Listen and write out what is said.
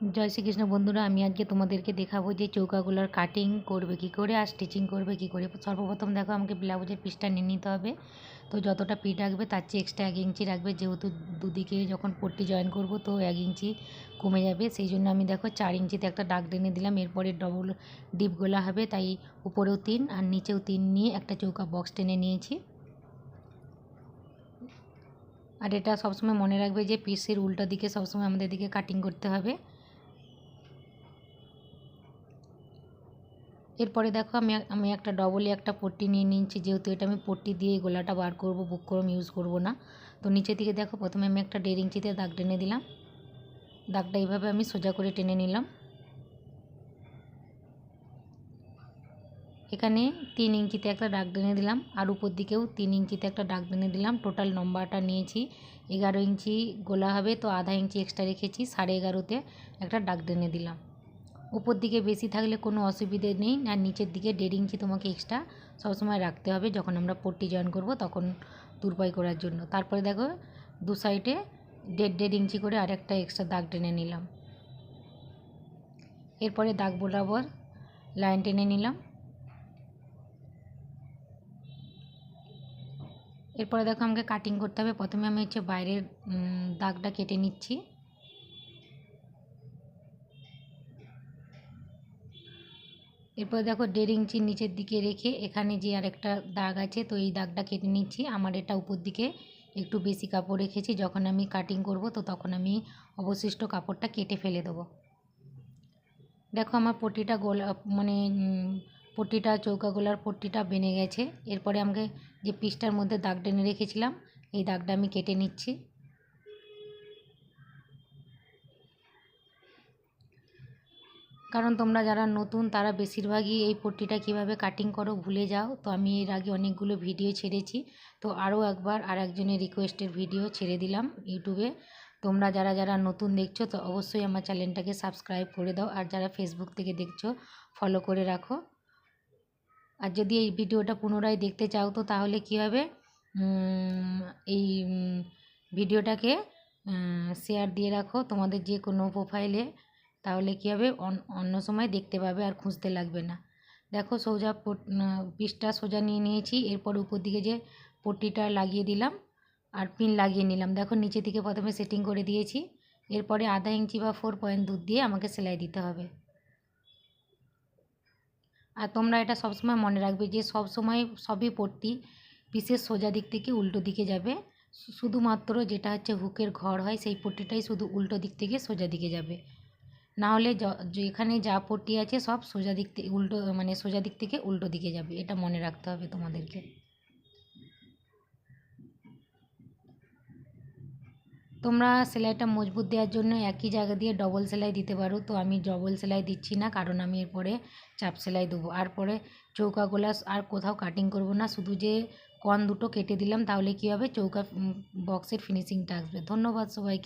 জয় শ্রীকৃষ্ণ বন্ধুরা, আমি আজকে তোমাদেরকে দেখাবো যে চৌকাগুলোর কাটিং করবে কি করে আর স্টিচিং করবে কি করে। সর্বপ্রথম দেখো, আমাকে ব্লাউজের পিসটা নিয়ে নিতে হবে। তো যতটা পিঠ রাখবে তার চেয়ে এক্সট্রা এক ইঞ্চি রাখবে। যেহেতু দুদিকে যখন পট্টি জয়েন করব তো এক ইঞ্চি কমে যাবে। সেই জন্য আমি দেখো, চার ইঞ্চিতে একটা ডাক টেনে দিলাম। এরপরে ডবল ডিপ গোলা হবে, তাই উপরেও তিন আর নিচেও তিন নিয়ে একটা চৌকা বক্স টেনে নিয়েছি। আর এটা সবসময় মনে রাখবে যে পিসের উল্টো দিকে সবসময় আমাদের দিকে কাটিং করতে হবে। এরপরে দেখো আমি আমি একটা ডবলে একটা পট্টি নিয়ে নিচ্ছি যেহেতু এটা আমি পট্টি দিয়ে গোলাটা বার করব বুক করম ইউজ করব না। তো নিচে দিকে দেখো, প্রথমে আমি একটা দেড় ইঞ্চিতে দাগ টেনে দিলাম। দাগটা এইভাবে আমি সোজা করে টেনে নিলাম। এখানে তিন ইঞ্চিতে একটা দাগ টেনে দিলাম, আর উপর দিকেও তিন ইঞ্চিতে একটা দাগ টেনে দিলাম। টোটাল নম্বরটা নিয়েছি, এগারো ইঞ্চি গোলা হবে, তো আধা ইঞ্চি এক্সট্রা রেখেছি, সাড়ে এগারোতে একটা দাগ টেনে দিলাম। উপর দিকে বেশি থাকলে কোনো অসুবিধে নেই আর নিচের দিকে দেড় ইঞ্চি তোমাকে এক্সট্রা সবসময় রাখতে হবে যখন আমরা পট্টি জয়েন করব তখন তুরপাই করার জন্য। তারপরে দেখো দু সাইডে দেড় দেড় ইঞ্চি করে আরেকটা এক্সট্রা দাগ টেনে নিলাম। এরপরে দাগ বরাবর লাইন টেনে নিলাম। এরপরে দেখো আমাকে কাটিং করতে হবে। প্রথমে আমি হচ্ছে বাইরের দাগটা কেটে নিচ্ছি। এরপর দেখো দেড় ইঞ্চি নিচের দিকে রেখে এখানে যে আরেকটা দাগ আছে, তো এই দাগটা কেটে নিচ্ছি। আমার এটা উপর দিকে একটু বেশি কাপড় রেখেছি, যখন আমি কাটিং করব, তো তখন আমি অবশিষ্ট কাপড়টা কেটে ফেলে দেবো। দেখো আমার পট্টিটা গোলা মানে পট্টিটা চৌকা গোলার পট্টিটা বেনে গেছে। এরপরে আমাকে যে পিসটার মধ্যে দাগ টেনে রেখেছিলাম, এই দাগটা আমি কেটে নিচ্ছি। কারণ তোমরা যারা নতুন, তারা বেশিরভাগই এই পট্টিটা কীভাবে কাটিং করো ভুলে যাও। তো আমি এর আগে অনেকগুলো ভিডিও ছেড়েছি। তো আরও একবার আর একজনের রিকোয়েস্টের ভিডিও ছেড়ে দিলাম ইউটিউবে তোমরা যারা যারা নতুন দেখছ, তো অবশ্যই আমার চ্যানেলটাকে সাবস্ক্রাইব করে দাও। আর যারা ফেসবুক থেকে দেখছ ফলো করে রাখো। আর যদি এই ভিডিওটা পুনরায় দেখতে চাও, তো তাহলে কী হবে? এই ভিডিওটাকে শেয়ার দিয়ে রাখো। তোমাদের যে কোনো প্রোফাইলে তাহলে কী হবে? অন্য সময় দেখতে পাবে আর খুঁজতে লাগবে না। দেখো সোজা পিসটা সোজা নিয়ে নিয়েছি। এরপর উপর দিকে যে পট্টিটা লাগিয়ে দিলাম আর পিন লাগিয়ে নিলাম। দেখো নিচে থেকে প্রথমে সেটিং করে দিয়েছি। এরপরে আধা ইঞ্চি বা ফোর পয়েন্ট দুধ দিয়ে আমাকে সেলাই দিতে হবে। আর তোমরা এটা সবসময় মনে রাখবে যে সব সময় সবই পট্টি পিসের সোজা দিক থেকে উল্টো দিকে যাবে। শুধুমাত্র যেটা হচ্ছে হুকের ঘর হয় সেই পট্টিটাই শুধু উল্টো দিক থেকে সোজা দিকে যাবে। না হলে যেখানে যা পট্টি আছে সব সোজা দিক থেকে উল্টো মানে সোজা দিক থেকে উল্টো দিকে যাবে। এটা মনে রাখতে হবে তোমাদেরকে। তোমরা সেলাইটা মজবুত দেওয়ার জন্য একই জায়গা দিয়ে ডবল সেলাই দিতে পারো। তো আমি ডবল সেলাই দিচ্ছি না, কারণ আমি এরপরে চাপ সেলাই দেবো। আর পরে চৌকা গোলা আর কোথাও কাটিং করব না। শুধু যে কন দুটো কেটে দিলাম, তাহলে কী হবে? চৌকা বক্সের ফিনিশিংটা আসবে। ধন্যবাদ সবাইকে।